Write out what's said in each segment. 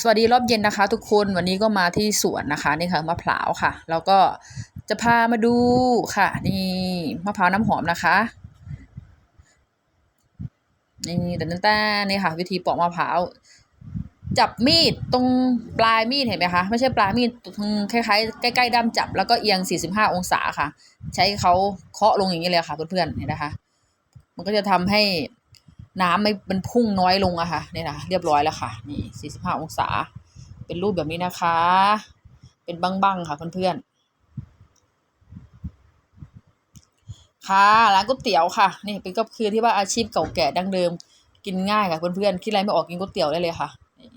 สวัสดีรอบเย็นนะคะ ทุกคนวันนี้ก็มาที่สวนนะคะนี่ค่ะมะพร้าวค่ะ แล้วก็จะพามาดูค่ะ นี่มะพร้าวน้ำหอมนะคะนี่แต่นั่นแต่นี่ค่ะ วิธีปอกมะพร้าวจับมีดตรงปลายมีดเห็นไหมคะไม่ใช่ปลายมีดตรงคล้ายๆใกล้ๆด้ามจับแล้วก็เอียง 45 องศาค่ะ ใช้เขาเคาะลงอย่างนี้เลยค่ะเพื่อนๆเห็นนะคะ มันก็จะทำให้ น้ำไม่มันพุ่งน้อยลงอะค่ะนี่นะเรียบร้อยแล้วค่ะ นี่ 45 องศา เป็นรูปแบบนี้นะคะ เป็นบ้างๆค่ะเพื่อนๆค่ะร้านก๋วยเตี๋ยวค่ะ นี่เป็นก็คือที่ว่าอาชีพเก่าแก่ดั้งเดิมกินง่ายค่ะเพื่อนๆคิดอะไรไม่ออกกินก๋วยเตี๋ยวได้เลยค่ะนี่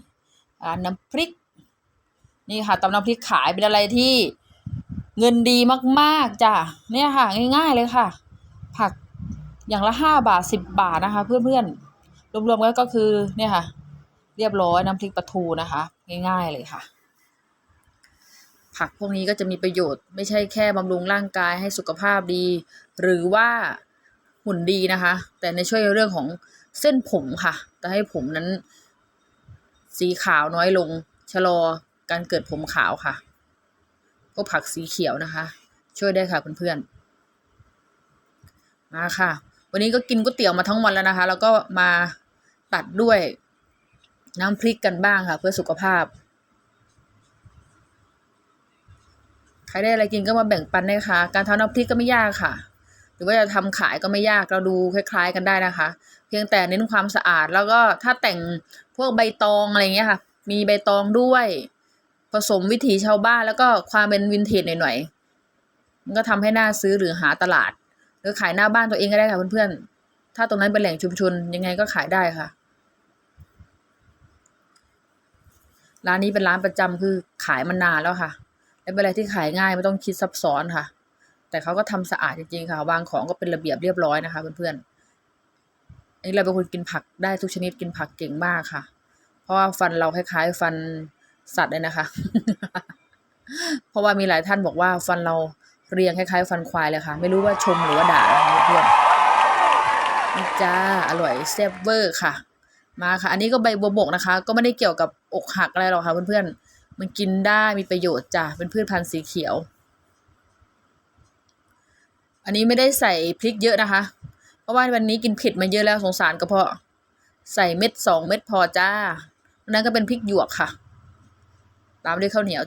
ร้านน้ำพริก นี่ค่ะตำน้ำพริกขายเป็นอะไรที่เงินดีมากๆจ้ะเนี่ยค่ะ ง่าย ๆเลยค่ะ ผัก อย่างละห้าบาทสิบบาทนะคะ เพื่อนๆ รวมๆกันก็คือเนี่ยค่ะ เรียบร้อยน้ำพริกปลาทูนะคะ ง่ายๆเลยค่ะ ผักพวกนี้ก็จะมีประโยชน์ไม่ใช่แค่บำรุงร่างกายให้สุขภาพดี หรือว่าหุ่นดีนะคะ แต่ในช่วยเรื่องของเส้นผมค่ะจะให้ผมนั้น สีขาวน้อยลง ชะลอการเกิดผมขาวค่ะพวกผักสีเขียวนะคะ ช่วยได้ค่ะเพื่อนๆมาค่ะ วันนี้ก็กินก๋วยเตี๋ยวมาทั้งวันแล้วนะคะ แล้วก็มาตัดด้วยน้ำพริกกันบ้างค่ะ เพื่อสุขภาพ ใครได้อะไรกินก็มาแบ่งปันได้ค่ะ การทำน้ำพริกก็ไม่ยากค่ะ หรือว่าจะทำขายก็ไม่ยากเราดูคล้าย ๆ กันได้นะคะ เพียงแต่เน้นความสะอาดแล้วก็ถ้าแต่งพวกใบตองอะไรเงี้ยค่ะ มีใบตองด้วย ผสมวิถีชาวบ้านแล้วก็ความเป็นวินเทจหน่อยๆมันก็ทำให้น่าซื้อหรือหาตลาด หรือขายหน้าบ้านตัวเองก็ได้ค่ะเพื่อนๆ ถ้าตรงนั้นเป็นแหล่งชุมชนยังไงก็ขายได้ค่ะ ร้านนี้เป็นร้านประจำคือขายมานานแล้วค่ะ และเป็นอะไรที่ขายง่ายไม่ต้องคิดซับซ้อนค่ะ แต่เขาก็ทำสะอาดจริงๆค่ะ วางของก็เป็นระเบียบเรียบร้อยนะคะเพื่อนๆอันนี้เราเป็นคนกินผักได้ทุกชนิดกินผักเก่งมากค่ะ เพราะว่าฟันเราคล้ายๆ ฟันสัตว์เลยนะคะ เพราะว่ามีหลายท่านบอกว่าฟันเรา เรียงคล้ายๆฟันควายเลยค่ะ ไม่รู้ว่าชมหรือว่าด่านะคะเพื่อนนี่จ้าอร่อยแซ่บเวอร์ค่ะ มาค่ะ อันนี้ก็ใบบัวบกนะคะ ก็ไม่ได้เกี่ยวกับอกหักอะไรหรอกค่ะเพื่อนๆมันกินได้มีประโยชน์จ้ะเป็นพืชพันธุ์สีเขียว อันนี้ไม่ได้ใส่พริกเยอะนะคะ เพราะว่าวันนี้กินเผ็ดมาเยอะแล้วสงสารกระเพาะใส่เม็ดสองเม็ดพอจ้าอันนั้นก็เป็นพริกหยวกค่ะ ตามด้วยข้าวเหนียว